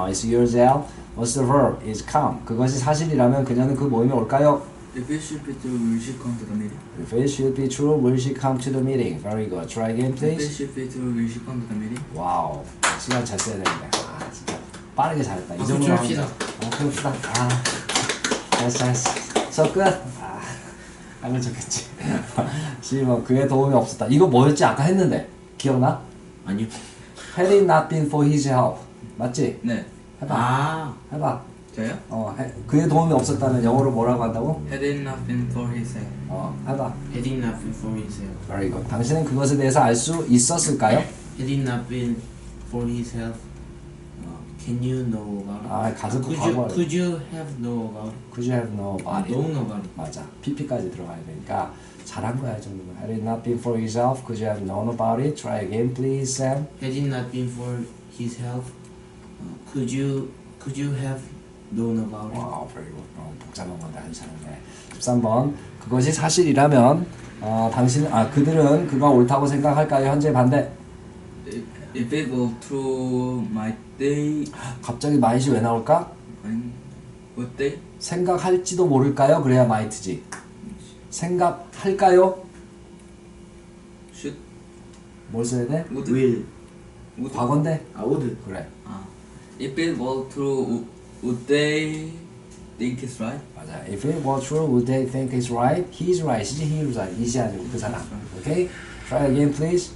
now is yourself. What's the verb? is come. 그것이 사실이라면 그녀는 그 모임에 올까요? If it should be true, will she come to the meeting? If it should be true, will she come to the meeting? Very good. Try again, If it please. should be true, will she come to the meeting? 와우. 시간 잘 써야 되는데. 아, 진짜. 빠르게 잘했다. 이 정도면. 칩시다. 아, 그럽시다. 아. 잘했어, 잘했어. 저 끝. 아. 하면 좋겠지. 시뭐 그의 도움이 없었다. 이거 뭐였지? 아까 했는데. 기억나? 아니요. Had it not been for his help. 맞지? 네. 해봐. 아, 해봐. 저요? 어, 해, 그의 도움이 없었다면 영어로 뭐라고 한다고? Had it not been for his help. 어, 해봐. had it not been for his help. Very good. 당신은 그것에 대해서 알 수 있었을까요? Had it not been for his help, uh, can you know about it? 아, 가슴 could you, could you have know about it? Could you have known 아, about it? know about it. 맞아. PP까지 들어가야 되니까 잘한 거야 이 정도면. Had it not been for yourself, could you have known about it? Try again, please, Sam. Had it not been for his help, uh, could you could you have known about it? 와, very good. 어, 복잡한 건데 아주 잘하네. 13번. 그것이 사실이라면 어, 당신 아 그들은 그가 옳다고 생각할까요? 현재 반대. If, if it were true, might they? 갑자기 마이시 왜 나올까? 아니, would they? 생각할지도 모를까요? 그래야 마이트지. 생각할까요? Should? 뭘 써야 돼? Would? will. Would? 과거인데? 아, would. 그래. 아, if it were true, would, would they think it's right? 맞아. If it were true, would they think it's right? He's right. 이지 he's right. 이지 아니고 그 사람. Okay? Try again, please.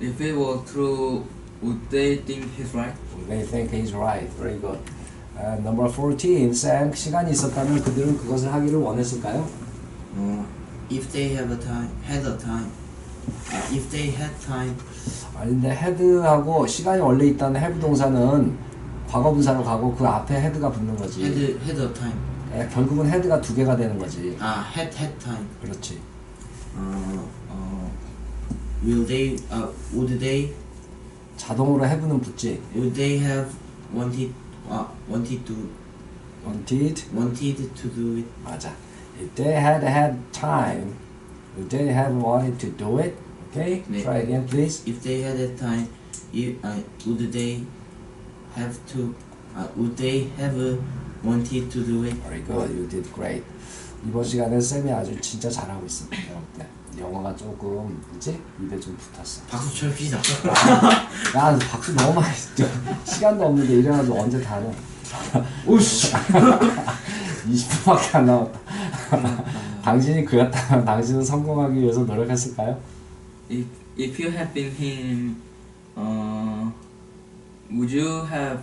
If it were true, would they think he's right? Would they think he's right? Very good. Uh, number 14. Sam, 시간이 있었다면 그들은 그것을 하기를 원했을까요? 어, if they have a time, had a time. 아, if they had time, 아닌데 had하고 시간이 원래 있다는 have 동사는 과거 분사로 가고 그 앞에 had가 붙는 거지. had had a time. 에, 결국은 had가 두 개가 되는 거지. 아, had had time. 그렇지. 어, 어, will they, 아, would they, 자동으로 have는 붙지. would they have wanted, 아, wanted to, wanted wanted to do it? 맞아. If they had had time, would they have wanted to do it? Okay? 네. Try again, please. If they had a time, if, uh, would they have to, uh, would they have uh, wanted to do it? Very good. You did great. 이번 시간에 쌤이 아주 진짜 잘하고 볼 때. 영어가 조금 그지 입에 좀 붙었어. 박수 쳐 삐자. 야 박수 너무 많이 쳐. 시간도 없는데 이래가지고 언제 다 해? 오씨. 20분밖에 안 남았다. 당신이 그였다면 당신은 성공하기 위해서 노력했을까요? If if you had been him, uh, would you have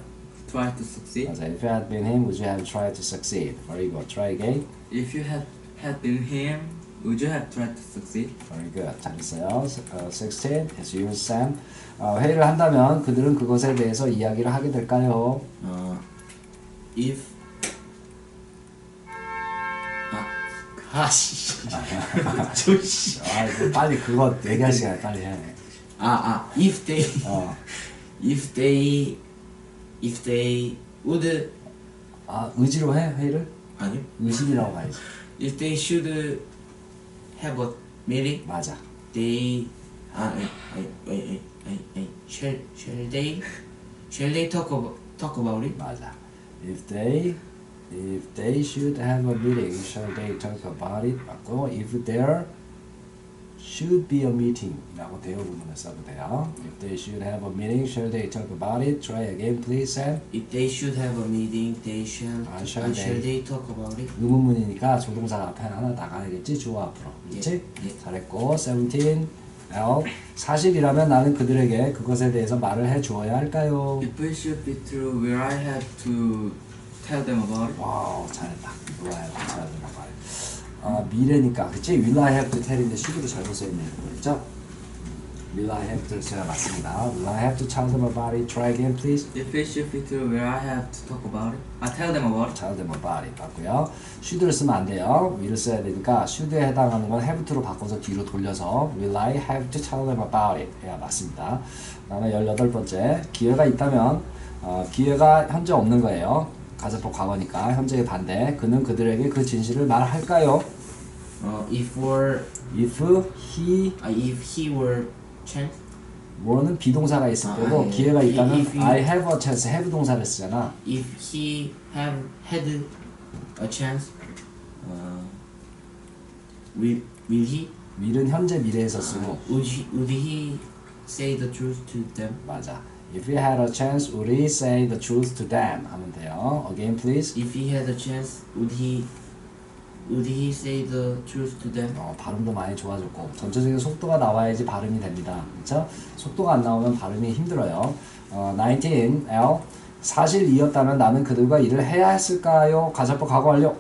tried to succeed? 맞아. If you had been him, would you have tried to succeed? Very good. Try again. If you had had been him, would you have tried to succeed? Very good. 잘했어요. 어, 16. It's you, Sam. 어, 회의를 한다면 그들은 그것에 대해서 이야기를 하게 될까요? 어, if 아, 아씨, 저씨, 아, 빨리 그거 얘기할 시간에 빨리 해. 아, 아, if they, 어. If they, if they would 아, 의지로 해 회의를? 아니요, 의심이라고 가야지. if they should have a meeting, 맞아. they, 아, 아니, 아니, 아니, 아니, 아니, shall, shall they, shall they talk about, talk about it? 맞아. If they if they should have a meeting, shall they talk about it? 맞고 if there should be a meeting 라고 대여 부분을 써도 돼요. If they should have a meeting, shall they talk about it? Try again, please, Sam. If they should have a meeting, they shall, 아, 아, shall shall, they. talk about it? 의문문이니까 조동사가 앞에 하나 나가야겠지 주어 앞으로 그렇지? 예, 예. 잘했고 17 L 사실이라면 나는 그들에게 그것에 대해서 말을 해 주어야 할까요? If it should be true, will I have to tell them about it? 와우 잘했다 will I have to tell them about it 아 미래니까 그치? will I have to tell인데 should도 잘못 써있네 그렇죠? will I have to 제가 맞습니다 will I have to tell them about it try again please If it should be true, will I have to talk about it? I tell them about it. tell them about it 맞고요 should를 쓰면 안 돼요 will 써야 되니까 should에 해당하는 건 have to로 바꿔서 뒤로 돌려서 will I have to tell them about it 해야 맞습니다 그 다음에 18번째 기회가 있다면 어, 기회가 현재 없는 거예요 가세포 과거니까 현재의 반대 그는 그들에게 그 진실을 말할까요? 어, if were, if he 아, if he were chance, 뭐는 비동사가 있을 아, 때도 예. 기회가 이- 있다면 if he- I have a chance have 동사를 쓰잖아. If he have had a chance, uh, will will he? will은 현재 미래에서 쓰고 Would he? Would he say the truth to them? 맞아. If he had a chance, would he say the truth to them? 하면 돼요. Again, please. If he had a chance, would he? Would he say the truth to them? 어, 발음도 많이 좋아졌고 전체적인 속도가 나와야지 발음이 됩니다. 그렇죠? 속도가 안 나오면 발음이 힘들어요. 어, 19 L 사실 이었다면 나는 그들과 일을 해야 했을까요? 가자포 과거 완료.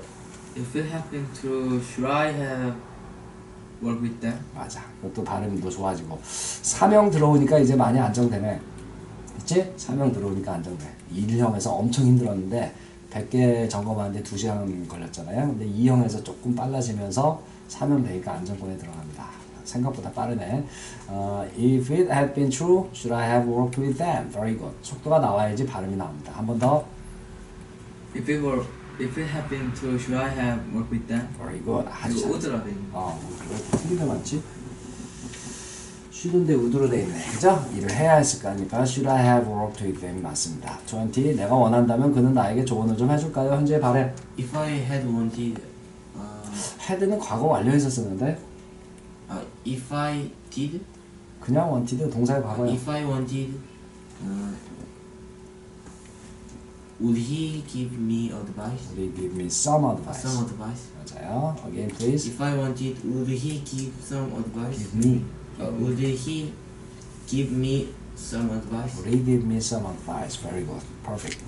If it happened to, should I have worked with them? 맞아. 그것도 발음도 좋아지고 사명 들어오니까 이제 많이 안정되네. 그치? 사명 들어오니까 안정돼. 1형에서 엄청 힘들었는데 100개 점검하는데 2시간 걸렸잖아요. 근데 2형에서 조금 빨라지면서 사명 되니까 안정권에 들어갑니다. 생각보다 빠르네. 어, if it had been true, should I have worked with them? Very good. 속도가 나와야지 발음이 나옵니다. 한 번 더. If it were, if it happened to, should I have worked with them? Very good. 아주 잘. 오드라 돼 있는. 어, 왜 이렇게 틀린 게 많지? 쉬는데 우드로 돼 있네. 그죠? 일을 해야 했을 거 아니까 should I have worked with them 맞습니다. 20 내가 원한다면 그는 나에게 조언을 좀 해줄까요? 현재 바래. If I had wanted, uh, had는 과거 완료해서 쓰는데 uh if I did, 그냥 wanted 동사의 과거야. if I wanted, uh, would he give me advice? Would he give me some advice? Some advice. 맞아요. Again, please. If I wanted, would he give some advice? Give me. Uh, would he give me some advice? Would he give me some advice? Very good. Perfect.